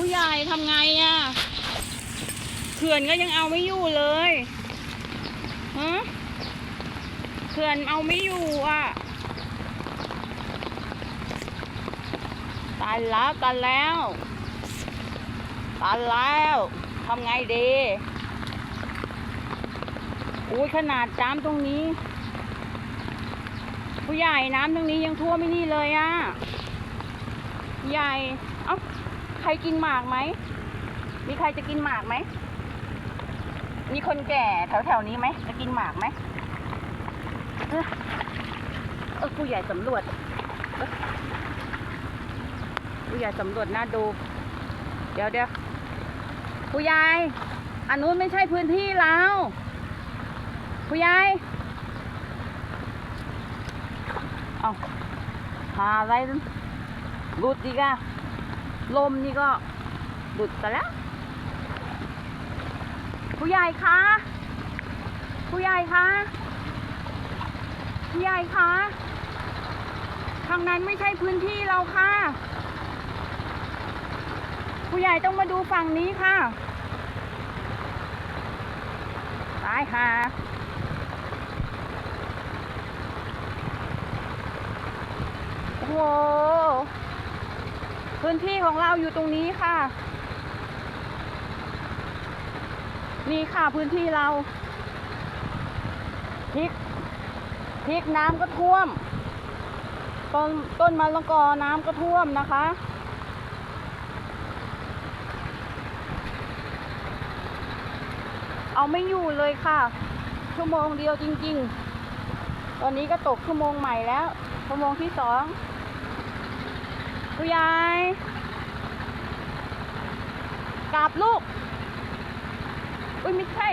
ผู้ใหญ่ทำไงอะ่ะเขื่อนก็ยังเอาไม่อยู่เลยฮะเขื่อนเอาไม่อยู่อะ ตายแล้วกันแล้วตายแล้วทำไงดีอุ้ยขนาดน้ำตรงนี้ ผู้ใหญ่น้ำตรงนี้ยังท่วมไม่นี่เลยอะ่ะ ใหญ่ เอ้า ใครกินหมากไหม มีใครจะกินหมากไหม มีคนแก่แถวแถวๆนี้ไหม จะกินหมากไหมเออเออผู้ใหญ่สำรวจผู้ใหญ่สำรวจน่าดู เดี๋ยวเดี๋ยวผู้ใหญ่อันนู้นไม่ใช่พื้นที่เราผู้ใหญ่เอาหาอะไรหลุดอีกอะ ลมนี่ก็หลุดไปแล้ว ผู้ใหญ่คะ ผู้ใหญ่คะ ผู้ใหญ่คะ ทางนั้นไม่ใช่พื้นที่เราค่ะ ผู้ใหญ่ต้องมาดูฝั่งนี้ค่ะ ตายค่ะโอ้ พื้นที่ของเราอยู่ตรงนี้ค่ะ นี่ค่ะพื้นที่เราพริกพริกน้ำก็ท่วม ต้นต้นมะละกอน้ำก็ท่วมนะคะเอาไม่อยู่เลยค่ะ ชั่วโมงเดียวจริง ๆ ตอนนี้ก็ตกชั่วโมงใหม่แล้ว ชั่วโมงที่สอง ผู้ใหญ่กราบลูก อุ้ยไม่ใช่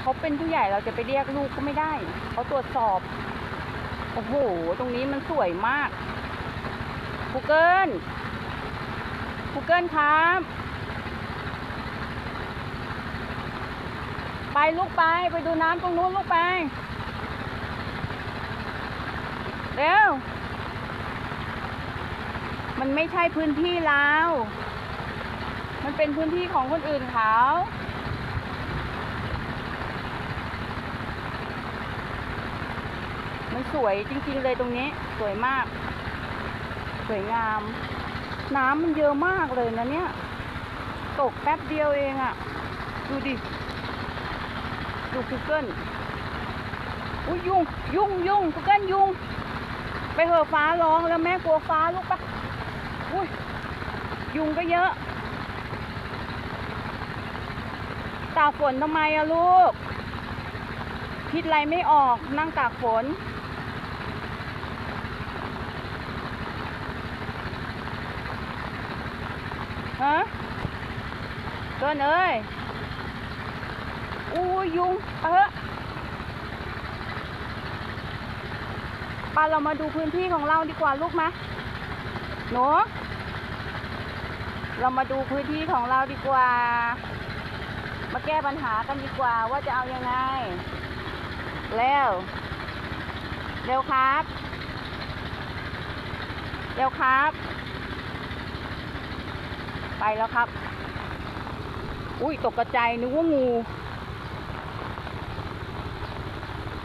เขาเป็นผู้ใหญ่เราจะไปเรียกลูกก็ไม่ได้ เขาตรวจสอบ โอ้โห ตรงนี้มันสวยมากกูเกิลกูเกิลครับ ไปลูกไป ไปดูน้ำตรงนู้นลูกไป เร็ว มันไม่ใช่พื้นที่เรามันเป็นพื้นที่ของคนอื่นเขา มันสวยจริงๆเลยตรงนี้ สวยมาก สวยงาม น้ำมันเยอะมากเลยนะเนี่ย ตกแป๊บเดียวเองอะดูดิ ดูกูเกิลอุ้ยยุง ยุงยุงกูเกิลยุง ไปเหอะฟ้าร้องแล้วแม่กลัวฟ้าลูกปะ อุ้ยยุงก็เยอะ ตากฝนทำไมอะลูก คิดอะไรไม่ออกนั่งตากฝน ฮะเกินเอ้ยอู้ยุงเถอะไปเรามาดูพื้นที่ของเราดีกว่าลูกมะ หนู เรามาดูพื้นที่ของเราดีกว่า มาแก้ปัญหากันดีกว่าว่าจะเอายังไงเร็วเร็วครับ เร็วครับ ไปแล้วครับ อุ้ยตกกระจายนึกว่างู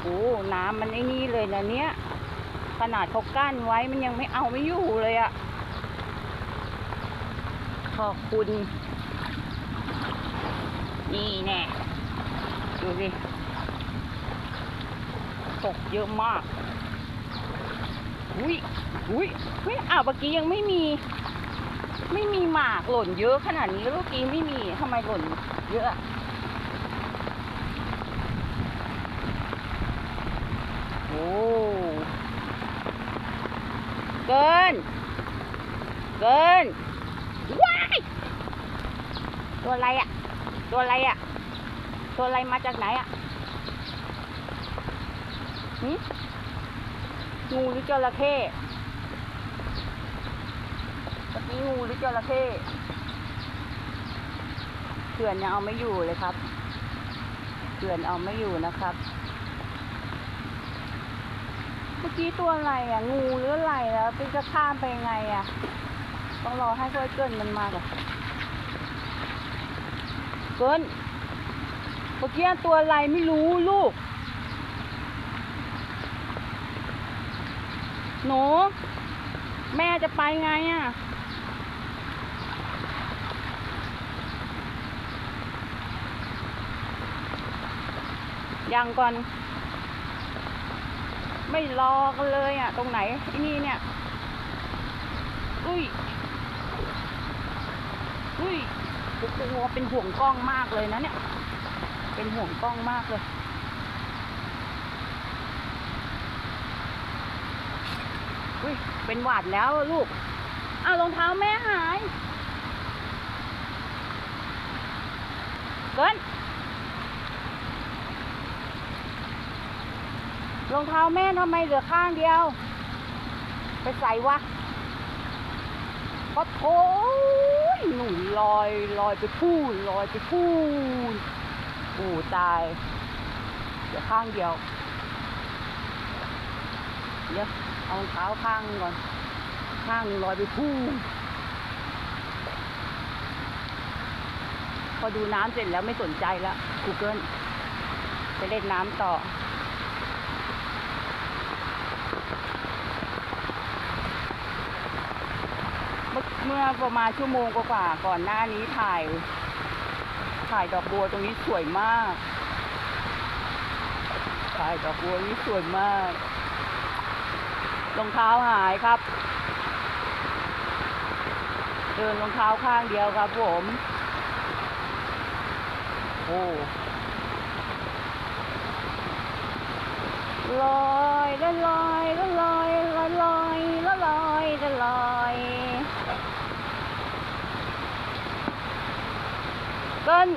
โอ้น้ำมันไอ้นี่เลยนะเนี้ยขนาดเขากั้นไว้มันยังไม่เอาไม่อยู่เลยอะ อบคุณ นี่แน่ดูสิตกเยอะมาก อุ้ยอุ้ยเฮ้ยอ้าวเมื่อกี้ยังไม่มี ไม่มีหมากหล่นเยอะขนาดนี้แล้วเมื่อกี้ไม่มีทำไมหล่นเยอะโอ้เกิน เกิน ตัวอะไรอะตัวอะไรอะตัวอะไรมาจากไหนอะหึงูหรือจระเข้เมื่อกี้งูหรือจระเข้เขื่อนยังเอาไม่อยู่เลยครับเขื่อนเอาไม่อยู่นะครับ เมื่อกี้ตัวอะไรอะ งูหรืออะไรแล้วเป็นจะข้ามไปยังไงอะ ต้องรอให้ค่อยเกินมันมาก่อน เกินเมื่อกี้ตัวอะไรไม่รู้ลูก หนู แม่จะไปไงอะ่ะ ยังก่อน ไม่รอกันเลยอะ ตรงไหนไอ้นี่เนี่ย อุ้ย อุ้ย โอ้โหเป็นห่วงกล้องมากเลยนะเนี่ย เป็นห่วงกล้องมากเลย อุ้ย เป็นหวัดแล้วลูก อ้าวรองเท้าแม่หาย เกินรองเท้าแม่ทำไมเหลือข้างเดียว ไปใส่วะก็โถย หนูลอยลอยไปพูนลอยไปพูนโอ้ตายเหลือข้างเดียว เดี๋ยวเอาเท้าข้างก่อน ข้างลอยไปพูนพอดูน้ำเสร็จแล้วไม่สนใจแล้ว Google ไปเล่นน้ำต่อ เมื่อเมื่อประมาณชั่วโมงกว่าก่อนหน้านี้ถ่าย ถ่ายดอกบัวตรงนี้สวยมาก ถ่ายดอกบัวนี้สวยมาก รองเท้าหายครับ เดินรองเท้าข้างเดียวครับผม โอ้ลอยละลอยละลอยละลอยละลอยละลอย เกิน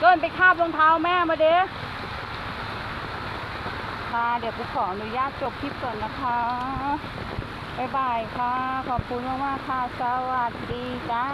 เกินไปคาบรองเท้าแม่มาเด้ค่ะ เดี๋ยวบุกขออนุญาตจบคลิปก่อนนะคะบ๊ายบายค่ะ ขอบคุณมากๆค่ะ สวัสดีจ้า